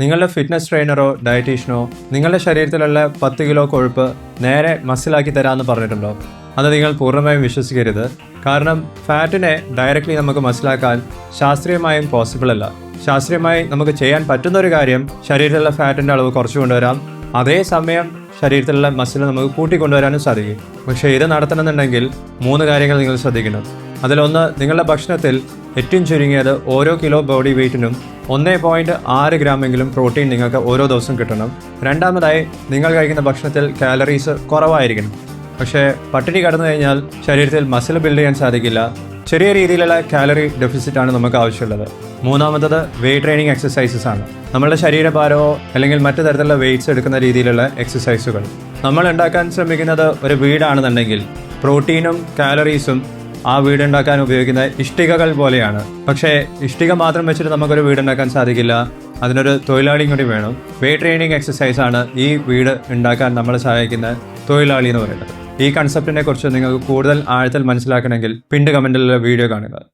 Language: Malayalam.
നിങ്ങളുടെ ഫിറ്റ്നസ് ട്രെയിനറോ ഡയറ്റീഷ്യനോ നിങ്ങളുടെ ശരീരത്തിലുള്ള പത്ത് കിലോ കൊഴുപ്പ് നേരെ മസിലാക്കി തരാമെന്ന് പറഞ്ഞിട്ടുണ്ടോ? അത് നിങ്ങൾ പൂർണമായും വിശ്വസിക്കരുത്. കാരണം ഫാറ്റിനെ ഡയറക്റ്റ്ലി നമുക്ക് മസിലാക്കാൻ ശാസ്ത്രീയമായും പോസിബിൾ അല്ല. ശാസ്ത്രീയമായി നമുക്ക് ചെയ്യാൻ പറ്റുന്ന ഒരു കാര്യം ശരീരത്തിലുള്ള ഫാറ്റിന്റെ അളവ് കുറച്ച് കൊണ്ടുവരാം. അതേസമയം ശരീരത്തിലുള്ള മസിൽ നമുക്ക് കൂട്ടിക്കൊണ്ടുവരാനും സാധിക്കും. പക്ഷേ ഇത് നടത്തണമെന്നുണ്ടെങ്കിൽ മൂന്ന് കാര്യങ്ങൾ നിങ്ങൾ ശ്രദ്ധിക്കണം. അതിലൊന്ന് നിങ്ങളുടെ ഭക്ഷണത്തിൽ ഏറ്റവും ചുരുങ്ങിയത് ഓരോ കിലോ ബോഡി വെയ്റ്റിനും ഒന്നേ പോയിന്റ് ആറ് ഗ്രാമെങ്കിലും പ്രോട്ടീൻ നിങ്ങൾക്ക് ഓരോ ദിവസം കിട്ടണം. രണ്ടാമതായി നിങ്ങൾ കഴിക്കുന്ന ഭക്ഷണത്തിൽ കാലറീസ് കുറവായിരിക്കണം. പക്ഷേ പട്ടിണി കടന്നു കഴിഞ്ഞാൽ ശരീരത്തിൽ മസിൽ ബിൽഡ് ചെയ്യാൻ സാധിക്കില്ല. ചെറിയ രീതിയിലുള്ള കാലറി ഡെഫിസിറ്റാണ് നമുക്ക് ആവശ്യമുള്ളത്. മൂന്നാമത്തത് വെയിറ്റ് ട്രെയിനിങ് എക്സസൈസസ് ആണ്. നമ്മളുടെ ശരീരഭാരമോ അല്ലെങ്കിൽ മറ്റു തരത്തിലുള്ള വെയിറ്റ്സ് എടുക്കുന്ന രീതിയിലുള്ള എക്സസൈസുകൾ നമ്മൾ ഉണ്ടാക്കാൻ ശ്രമിക്കുന്നത് ഒരു വീടാണെന്നുണ്ടെങ്കിൽ പ്രോട്ടീനും കാലറീസും ആ വീടുണ്ടാക്കാൻ ഉപയോഗിക്കുന്ന ഇഷ്ടികകൾ പോലെയാണ്. പക്ഷേ ഇഷ്ടിക മാത്രം വെച്ചിട്ട് നമുക്കൊരു വീടുണ്ടാക്കാൻ സാധിക്കില്ല. അതിനൊരു തൊഴിലാളിയും കൂടി വേണം. വേ ട്രെയിനിങ് എക്സസൈസ് ആണ് ഈ വീട് ഉണ്ടാക്കാൻ നമ്മളെ സഹായിക്കുന്ന തൊഴിലാളി എന്ന് പറയുന്നത്. ഈ കൺസെപ്റ്റിനെ കുറിച്ച് നിങ്ങൾക്ക് കൂടുതൽ ആഴത്തിൽ മനസ്സിലാക്കണമെങ്കിൽ പിണ്ട് കമന്റിലുള്ള വീഡിയോ കാണുക.